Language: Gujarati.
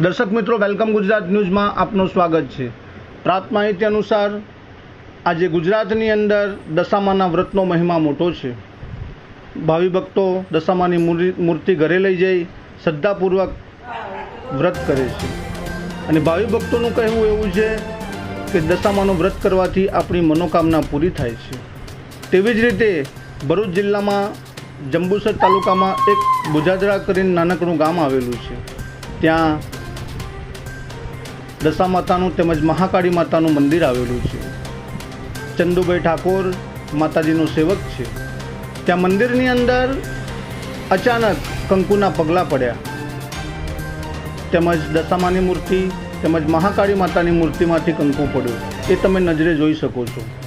દર્શક મિત્રો, વેલકમ ગુજરાત ન્યૂઝમાં આપનું સ્વાગત છે. પ્રાપ્ત માહિતી અનુસાર, આજે ગુજરાતની અંદર દશામાના વ્રતનો મહિમા મોટો છે. ભાવિ ભક્તો દશામાની મૂર્તિ- ઘરે લઈ જઈ શ્રદ્ધાપૂર્વક વ્રત કરે છે. અને ભાવિ ભક્તોનું કહેવું એવું છે કે દશામાનું વ્રત કરવાથી આપણી મનોકામના પૂરી થાય છે. તેવી જ રીતે ભરૂચ જિલ્લામાં, જંબુસર તાલુકામાં એક બુજાદરા કરીને નાનકડું ગામ આવેલું છે. ત્યાં દશા માતાનું તેમજ મહાકાળી માતાનું મંદિર આવેલું છે. ચંદુભાઈ ઠાકોર માતાજીનો સેવક છે. ત્યાં મંદિરની અંદર અચાનક કંકુના પગલાં પડ્યા. તેમજ દશામાની મૂર્તિ તેમજ મહાકાળી માતાની મૂર્તિમાંથી કંકુ પડ્યું. એ તમે નજરે જોઈ શકો છો.